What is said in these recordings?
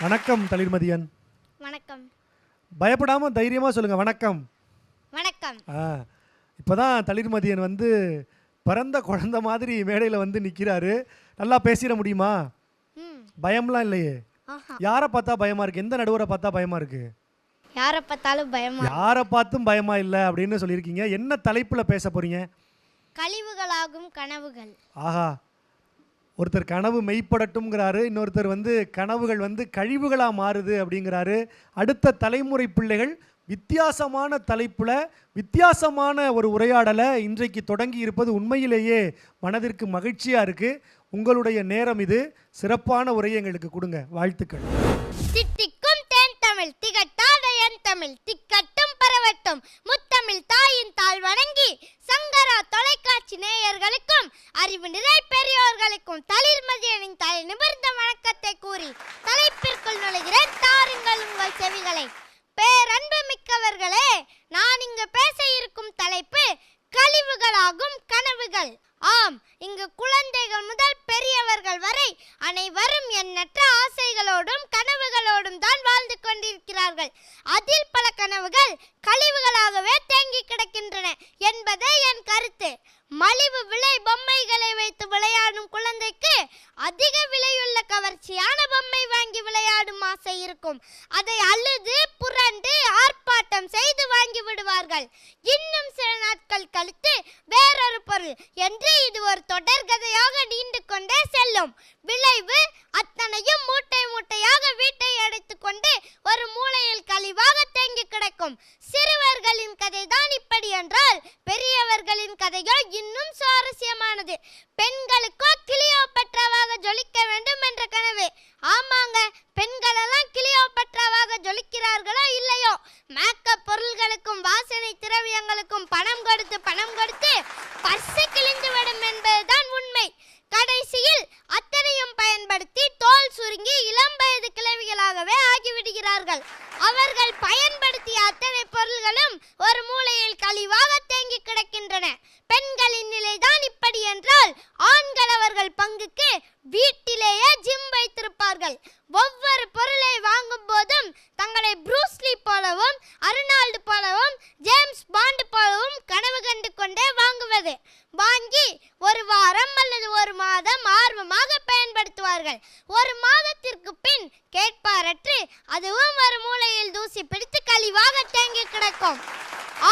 வணக்கம் தளிர்மதியன். வணக்கம். பயப்படாம தைரியமா சொல்லுங்க வணக்கம். வணக்கம். ஆ இப்போதான் தளிர்மதியன் வந்து பிறந்த குழந்தை மாதிரி மேடையில் வந்து நிற்கிறாரு நல்லா பேசிட முடியுமா? ம். பயம்லாம் இல்லையே. யாரை பார்த்தா பயமா இருக்கு? எந்த நடுவரை பார்த்தா பயமா இருக்கு? யாரை பார்த்தாலும் பயமா யாரை பார்த்தும் பயமா இல்லை அப்படின்னு சொல்லியிருக்கீங்க. என்ன தலைப்பில் பேச போறீங்க? கழிவுகளாகும் கனவுகள். ஆஹா. ஒருத்தர் கனவு மெய்ப்படட்டும்ங்கிறாரு இன்னொருத்தர் வந்து கனவுகள் வந்து கழிவுகளாக மாறுது அப்படிங்கிறாரு. அடுத்த தலைமுறை பிள்ளைகள் வித்தியாசமான தலைப்பில் வித்தியாசமான ஒரு உரையாடலை இன்றைக்கு தொடங்கி இருப்பது உண்மையிலேயே மனதிற்கு மகிழ்ச்சியாக இருக்குது உங்களுடைய நேரம் இது. சிறப்பான உரையை எங்களுக்கு கொடுங்க. வாழ்த்துக்கள். தித்திக்கும் தேன் தமிழ் திகட்டாத என் தமிழ் திக்கட்டும் பரவட்டும். முத்தமிழ் தாயின் தாழ் வணங்கி சங்கரா தொலைக்காட்சி நேயர்களுக்கும் அறிவு நிறை வருடங்களாகவே தேங்கி கிடக்கின்றன என்பதே என் கருத்து. மலிவு விலை பொம்மைகளை வைத்து விளையாடும் குழந்தைக்கு அதிக விலையுள்ள கவர்ச்சியான பொம்மை வாங்கி விளையாடும் ஆசை இருக்கும். அதை அழுது புரண்டு விடுவார்கள் இன்னும் சில நாட்கள் கழித்து வேறொரு பொருள் என்று இது ஒரு தொடர்கதையாக நீண்டு கொண்டே செல்லும். விளைவு அத்தனையும் மூட்டை மூட்டையாக வீட்டை அடைத்துக்கொண்டு ஒரு மூளையில் கழிவாக தேங்கி கிடக்கும். சிறுவர்களின் கதைதான் இப்படி என்றால் பெரியவர்களின் கதைகள் இன்னும் சுவாரஸ்யமானது. பெண்களுக்கோ கிளியோ பெற்றவாக ஜொலிக்க வேண்டும் என்ற கனவு. ஆமாங்க கொண்டார்கள் அவர்கள் பயன்படுத்திய அத்தனை பொருள்களும் ஒரு மூலையில் கழிவாக தேங்கி கிடக்கின்றன. பெண்களின் நிலைதான் இப்படி என்றால் ஆண்கள் அவர்கள் பங்குக்கு வீட்டிலேயே ஜிம் வைத்திருப்பார்கள். ஒவ்வொரு பொருளை வாங்கும் போதும் தங்களை ப்ரூஸ்லி போலவும் அருணால்டு போலவும் ஜேம்ஸ் பாண்டு போலவும் கனவு கண்டு கொண்டே வாங்குவது. வாங்கி ஒரு வாரம் அல்லது ஒரு மாதம் ஆர்வமாக பயன்படுத்துவார்கள் ஒரு மாதத்திற்கு பின் கேட்பாரற்று அதுவும் ஒரு மூலையில் தூசி பிடித்து கழிவாக தேங்கி கிடக்கும்.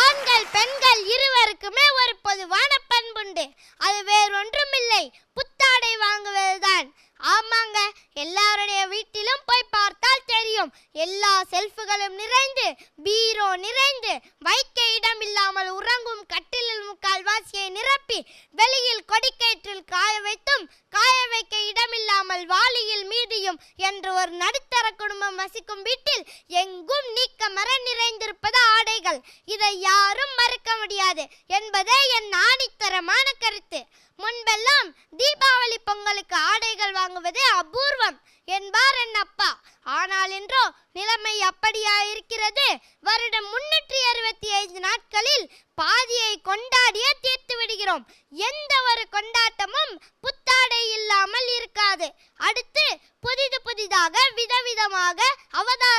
ஆண்கள் பெண்கள் இருவருக்குமே ஒரு பொதுவான பண்புண்டு. அது வேறொன்றுமில்லை. புத்தாடை வாங்குவதுதான். ஆமாங்க எல்லாருடைய வீட்டிலும் போய் பார்த்தால் தெரியும். எல்லா செல்ஃபுகளும் நிறைந்து பீரோ நிறைந்து வைக்க இடம் இல்லாமல் உறங்கும் கட்டிலில் முக்கால் வாசியை நிரப்பி வெளியில் கொடிக்கயிற்றில் காய வைத்து என்ற ஒரு நடுத்தர குடும்பம் வசிக்கும் வீட்டில் எங்கும் நீக்கமர நிறைந்திருப்பது ஆடைகள் இதை யாரும் மறுக்க முடியாது என்பதே என் ஆணித்தரமான கருத்து. முன்பெல்லாம் தீபாவளி பொங்கலுக்கு ஆடைகள் வாங்குவது அபூர்வம் என்பார் என் அப்பா. ஆனால் என்றோ நிலைமை அப்படியா இருக்கிறது வருடம் முன்னூற்றி அறுபத்தி ஐந்து நாட்களில் பாதியை கொண்டாடியே தீர்த்து விடுகிறோம். எந்த ஒரு கொண்டாட்டமும் புத்தாடை இல்லாமல் இருக்காது. அடுத்து புதிது புதிதாக விதவிதமாக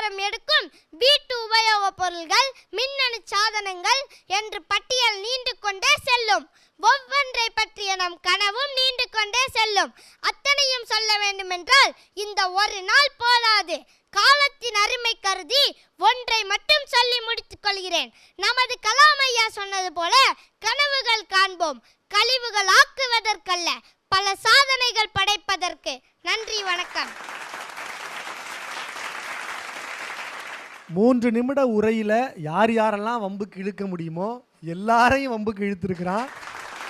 அவதாரம் எடுக்கும் வீட்டு உபயோகப் பொருள்கள் மின்னணு சாதனங்கள் என்று பட்டியல் நீண்டு கொண்டே செல்லும். ஒவ்வொன்றை பற்றிய நம் கனவும் நீண்டு கொண்டே செல்லும். அத்தனையும் சொல்ல வேண்டுமென்றால் இந்த ஒரு நாள் போதாது. காலத்தின் அருமை கருதி ஒன்றை மட்டும் சொல்லி முடித்துக் கொள்கிறேன். நமது கலாம் ஐயா சொன்னது போல கனவுகள் காண்போம் கழிவுகள் ஆக்குவதற்கல்ல பல சாதனைகள் படைப்பதற்கு. நன்றி வணக்கம். மூன்று நிமிட உரையில் யார் யாரெல்லாம் வம்புக்கு இழுக்க முடியுமோ எல்லாரையும் வம்புக்கு இழுத்துருக்கிறான்.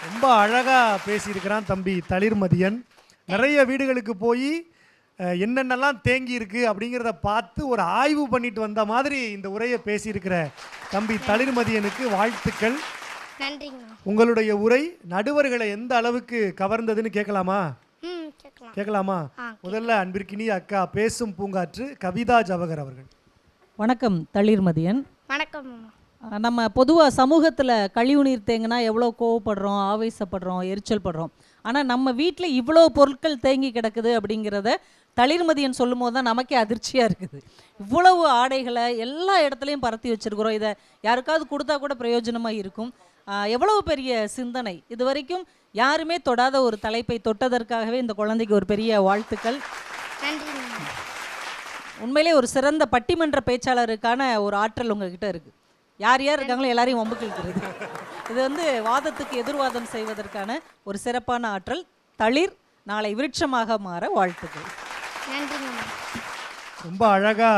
ரொம்ப அழகாக பேசியிருக்கிறான் தம்பி தளிர்மதியன். நிறைய வீடுகளுக்கு போய் என்னென்னலாம் தேங்கி இருக்கு அப்படிங்கிறத பார்த்து ஒரு ஆய்வு பண்ணிட்டு வந்த மாதிரி இந்த உரையை பேசியிருக்கிற தம்பி தளிர்மதியனுக்கு வாழ்த்துக்கள். உங்களுடைய உரை நடுவர்களை எந்த அளவுக்கு கவர்ந்ததுன்னு கேட்கலாமா? ம் கேட்கலாம். முதல்ல அன்பிற்கினிய அக்கா பேசும் பூங்காற்று கவிதா ஜவஹர் அவர்கள். வணக்கம் தளிர்மதியன் வணக்கம். நம்ம பொதுவாக சமூகத்தில் கழிவுநீர் தேங்கினா எவ்வளோ கோவப்படுறோம் ஆவேசப்படுறோம் எரிச்சல் படுறோம். ஆனால் நம்ம வீட்டில் இவ்வளோ பொருட்கள் தேங்கி கிடக்குது அப்படிங்கிறத தளிர்மதியன் சொல்லும் போது தான் நமக்கே அதிர்ச்சியாக இருக்குது. இவ்வளவு ஆடைகளை எல்லா இடத்துலையும் பரத்தி வச்சிருக்கிறோம். இதை யாருக்காவது கொடுத்தா கூட பிரயோஜனமாக இருக்கும். எவ்வளவு பெரிய சிந்தனை. இது வரைக்கும் யாருமே தொடாத ஒரு தலைப்பை தொட்டதற்காகவே இந்த குழந்தைக்கு ஒரு பெரிய வாழ்த்துக்கள். நன்றிங்க. உண்மையிலே ஒரு சிறந்த பட்டிமன்ற பேச்சாளருக்கான ஒரு ஆற்றல் உங்ககிட்ட இருக்கு. யார் யார் இருக்காங்களோ எல்லாரையும் வம்புக்கு இழுக்கிறது இது வந்து வாதத்துக்கு எதிர்வாதம் செய்வதற்கான ஒரு சிறப்பான ஆற்றல். தளிர் நாளை விருட்சமாக மாற வாழ்த்துக்கள். ரொம்ப அழகா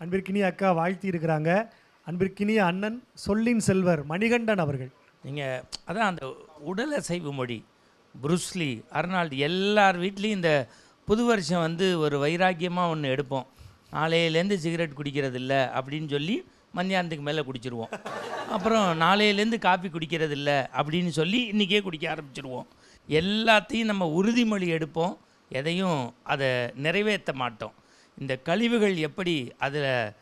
அன்பிற்கினிய அக்கா வாழ்த்தி இருக்கிறாங்க அன்பிற்கினிய அண்ணன் சொல்லின் செல்வர் மணிகண்டன் அவர்கள். நீங்கள் அதான் அந்த உடல் அசைவு மொழி புருஸ்லி அர்னால்டு எல்லார் வீட்லேயும் இந்த புது வருஷம் வந்து ஒரு வைராக்கியமாக ஒன்று எடுப்போம். நாளையிலேருந்து சிகரெட் குடிக்கிறது இல்லை அப்படின்னு சொல்லி மத்தியானத்துக்கு மேலே குடிச்சிருவோம். அப்புறம் நாளையிலேருந்து காஃபி குடிக்கிறது இல்லை அப்படின்னு சொல்லி இன்றைக்கே குடிக்க ஆரம்பிச்சிருவோம். எல்லாத்தையும் நம்ம உறுதிமொழி எடுப்போம். எதையும் அதை நிறைவேற்ற மாட்டோம். இந்த கழிவுகள் எப்படி அதில்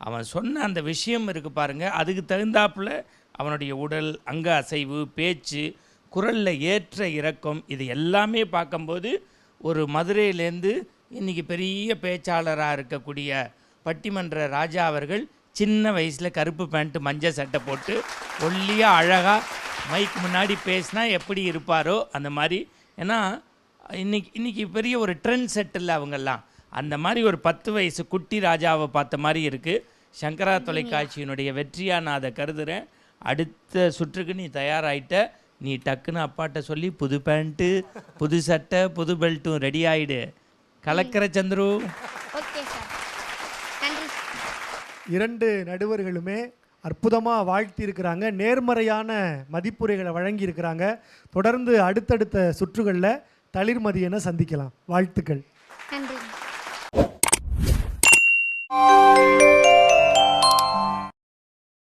அவன் சொன்ன அந்த விஷயம் இருக்குது பாருங்க. அதுக்கு தகுந்தாப்புல அவனுடைய உடல் அங்க அசைவு பேச்சு குரலில் ஏற்ற இறக்கம் இது எல்லாமே பார்க்கும்போது ஒரு மதுரையிலேருந்து இன்னைக்கு பெரிய பேச்சாளராக இருக்கக்கூடிய பட்டிமன்ற ராஜா அவர்கள் சின்ன வயசில் கருப்பு பேண்ட்டு மஞ்சள் சட்டை போட்டு ஒல்லியாக அழகாக மைக் முன்னாடி பேசினா எப்படி இருப்பாரோ அந்த மாதிரி. ஏன்னா இன்னைக்கு இன்றைக்கி பெரிய ஒரு ட்ரெண்ட் செட்டில் அவங்கெல்லாம். அந்த மாதிரி ஒரு பத்து வயசு குட்டி ராஜாவை பார்த்த மாதிரி இருக்குது சங்கரா தொலைக்காட்சியினுடைய வெற்றியாக நான் அதை கருதுகிறேன் அடுத்த சுற்றுக்கு நீ தயாராகிட்ட நீ டக்குன்னு அப்பாட்ட சொல்லி புது பேண்ட்டு புது சட்டை புது பெல்ட்டும் ரெடி ஆயிடு. கலக்கிற சந்துரு. Okay sir. நன்றி. இரண்டு நடுவர்களுமே அற்புதமாக வாழ்த்தி இருக்கிறாங்க நேர்மறையான மதிப்புரைகளை வழங்கி இருக்கிறாங்க தொடர்ந்து அடுத்தடுத்த சுற்றுகளில் தளிர்மதியனை சந்திக்கலாம். வாழ்த்துக்கள்.